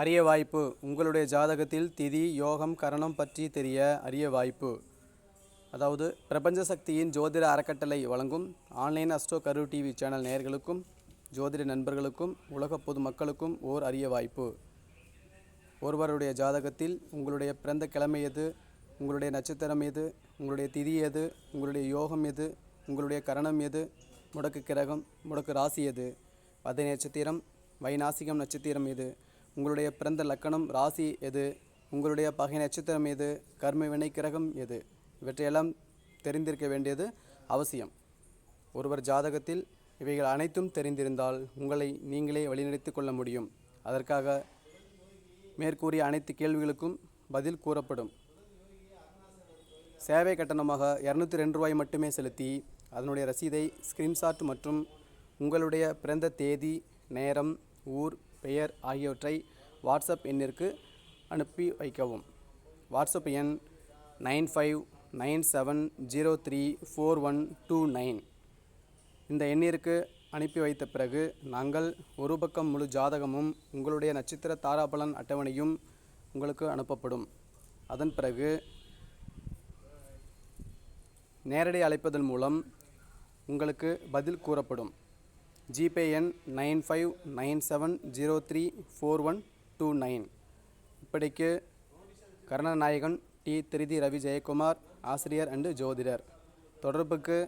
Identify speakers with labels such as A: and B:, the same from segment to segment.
A: அரிய வாய்ப்பு. உங்களுடைய ஜாதகத்தில் திதி யோகம் கரணம் பற்றி தெரிய அரிய வாய்ப்பு. அதாவது பிரபஞ்ச சக்தியின் ஜோதிட அறக்கட்டளை வழங்கும் online astro Karu TV channel நேயர்களுக்கும் ஜோதிட நண்பர்களுக்கும் உலக பொதுமக்களுக்கும் ஓர் அரிய வாய்ப்பு. ஒருவருடைய ஜாதகத்தில் உங்களுடைய பிறந்த கிழமை எது உங்களுடைய நட்சத்திரம் எது உங்களுடைய திதி எது உங்களுடைய யோகம் எது உங்களுடைய கரணம் எது முடக்கு கிரகம் முடக்கு ராசி எது பதை நட்சத்திரம் வைநாசிகம் நட்சத்திரம் எது உங்களுடைய பிறந்த லக்கணம் ராசி எது? உங்களுடைய பகை நட்சத்திரம் எது? கர்ம வினை கிரகம் எது? இவற்றையெல்லாம் தெரிந்திருக்க வேண்டியது அவசியம். ஒருவர் ஜாதகத்தில் இவைகள் அனைத்தும் தெரிந்திருந்தால் உங்களை நீங்களே வழிநடத்தி கொள்ள முடியும். அதற்காக மேற்கூறிய அனைத்து கேள்விகளுக்கும் பதில் கூறப்படும். சேவை கட்டணமாக இரநூத்தி ரெண்டு ரூபாய் மட்டுமே செலுத்தி அதனுடைய ரசீதை ஸ்கிரீன்ஷாட் மற்றும் உங்களுடைய பிறந்த தேதி நேரம் ஊர் பெயர் ஆகியவற்றை வாட்ஸ்அப் எண்ணிற்கு அனுப்பி வைக்கவும். வாட்ஸ்அப் எண் nine five nine seven zero three four one two nine. இந்த எண்ணிற்கு அனுப்பி வைத்த பிறகு நாங்கள் ஒரு பக்கம் முழு ஜாதகமும் உங்களுடைய நட்சத்திர தாராபலன் அட்டவணையும் உங்களுக்கு அனுப்பப்படும். அதன் பிறகு நேரடி அழைப்பதன் மூலம் உங்களுக்கு பதில் கூறப்படும். ஜிபே எண் nine five nine seven zero three four one two nine. இப்படிக்கு கருணநாயகன் டி திருதி ரவி ஜெயக்குமார் ஆசிரியர் அண்டு ஜோதிடர். தொடர்புக்கு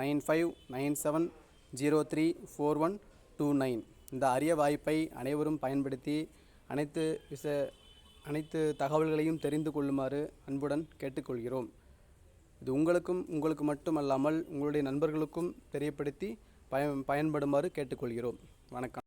A: nine five nine seven zero three four one two nine. இந்த அரிய வாய்ப்பை அனைவரும் பயன்படுத்தி அனைத்து விச அனைத்து தகவல்களையும் தெரிந்து கொள்ளுமாறு அன்புடன் கேட்டுக்கொள்கிறோம். இது உங்களுக்கும் உங்களுக்கு மட்டுமல்லாமல் உங்களுடைய நண்பர்களுக்கும் தெரியப்படுத்தி பயன் பயன்படுமாறு கேட்டுக்கொள்கிறோம். வணக்கம்.